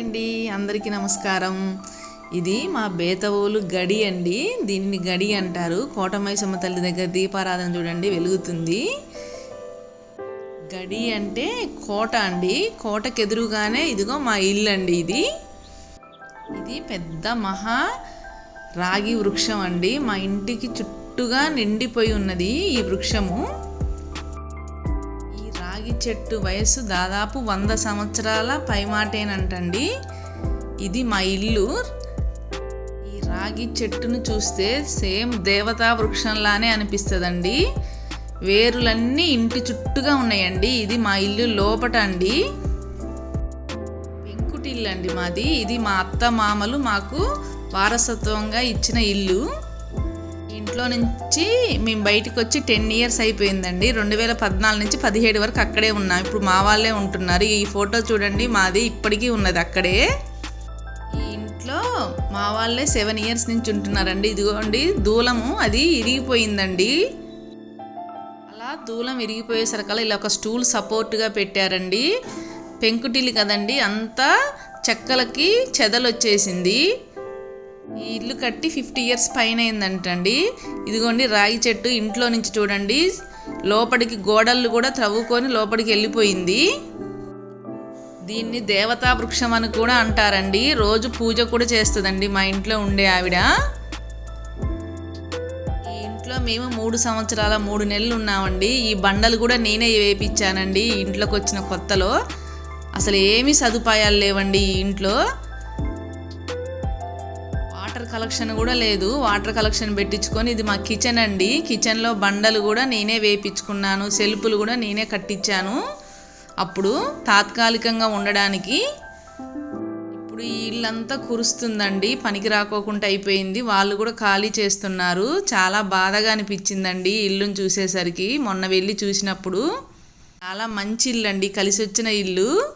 అండి. అందరికీ నమస్కారం. ఇది మా బేతవోలు గడి అండి. దీన్ని గడి అంటారు. కోటమైసమ్మ తల్లి దగ్గర దీపారాధన చూడండి వెలుగుతుంది. గడి అంటే కోట అండి. కోటకు ఎదురుగానే ఇదిగో మా ఇల్లు అండి ఇది. ఇది పెద్ద మహా రాగి వృక్షం అండి. మా ఇంటికి చుట్టూగా నిండిపోయి ఉన్నది ఈ వృక్షము. రాగి చెట్టు వయస్సు దాదాపు వంద సంవత్సరాల పైమాటేనంటండి. ఇది మా ఇల్లు. ఈ రాగి చెట్టును చూస్తే సేమ్ దేవతా వృక్షంలానే అనిపిస్తుందండి. వేరులన్నీ ఇంటి చుట్టూగా ఉన్నాయండి. ఇది మా ఇల్లు లోపట అండి పెంకుటిల్లు అండి మాది. ఇది మా అత్త మామలు మాకు వారసత్వంగా ఇచ్చిన ఇల్లు. ఇంట్లో నుంచి మేము బయటకు వచ్చి టెన్ ఇయర్స్ అయిపోయిందండి. రెండు వేల పద్నాలుగు నుంచి పదిహేడు వరకు అక్కడే ఉన్నాం. ఇప్పుడు మా వాళ్ళే ఉంటున్నారు. ఈ ఫోటో చూడండి మాది ఇప్పటికీ ఉన్నది అక్కడే. ఈ ఇంట్లో మా వాళ్ళే సెవెన్ ఇయర్స్ నుంచి ఉంటున్నారండి. ఇదిగోండి దూలము అది ఇరిగిపోయిందండి. అలా దూలం ఇరిగిపోయేసరికల్లా ఇలా ఒక స్టూల్ సపోర్ట్గా పెట్టారండి. పెంకుటిల్లు కదండి అంతా చెక్కలకి చెదలు వచ్చేసింది ఈ ఇల్లు కట్టి ఫిఫ్టీ ఇయర్స్ పైన అయిందంటండి ఇదిగోండి రాగి చెట్టు ఇంట్లో నుంచి చూడండి. లోపలికి గోడలు కూడా త్రవ్వుకొని లోపలికి వెళ్ళిపోయింది. దీన్ని దేవతా వృక్షం అని కూడా అంటారండి. రోజు పూజ కూడా చేస్తుందండి మా ఇంట్లో ఉండే ఆవిడ. ఈ ఇంట్లో మేము మూడు సంవత్సరాల మూడు నెలలు ఉన్నామండి. ఈ బండలు కూడా నేనే వేపించానండి ఇంట్లోకి వచ్చిన కొత్తలో. అసలు ఏమీ సదుపాయాలు లేవండి ఈ ఇంట్లో. కలెక్షన్ కూడా లేదు. వాటర్ కలెక్షన్ పెట్టించుకొని ఇది మా కిచెన్ అండి. కిచెన్లో బండలు కూడా నేనే వేపించుకున్నాను. సెల్పులు కూడా నేనే కట్టించాను. అప్పుడు తాత్కాలికంగా ఉండడానికి ఇప్పుడు ఈ ఇల్లంతా కురుస్తుందండి. పనికి రాకోకుండా అయిపోయింది. వాళ్ళు కూడా ఖాళీ చేస్తున్నారు. చాలా బాధగా అనిపించిందండి ఇల్లుని చూసేసరికి. మొన్న వెళ్ళి చూసినప్పుడు. చాలా మంచి ఇల్లు అండి కలిసి వచ్చిన ఇల్లు.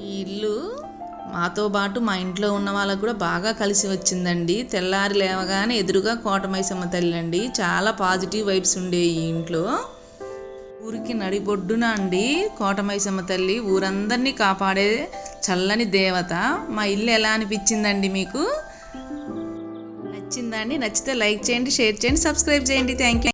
ఈ ఇల్లు మాతో పాటు మా ఇంట్లో ఉన్న వాళ్ళకు కూడా బాగా కలిసి వచ్చిందండి. తెల్లారి లేవగానే ఎదురుగా కోటమైసమ్మ తల్లి అండి చాలా పాజిటివ్ వైబ్స్ ఉండే ఈ ఇంట్లో. ఊరికి నడిబొడ్డున అండి కోటమైసమ్మ తల్లి. ఊరందరినీ కాపాడే చల్లని దేవత. మా ఇల్లు ఎలా అనిపించిందండి మీకు? నచ్చిందండి నచ్చితే లైక్ చేయండి షేర్ చేయండి సబ్స్క్రైబ్ చేయండి. Thank you.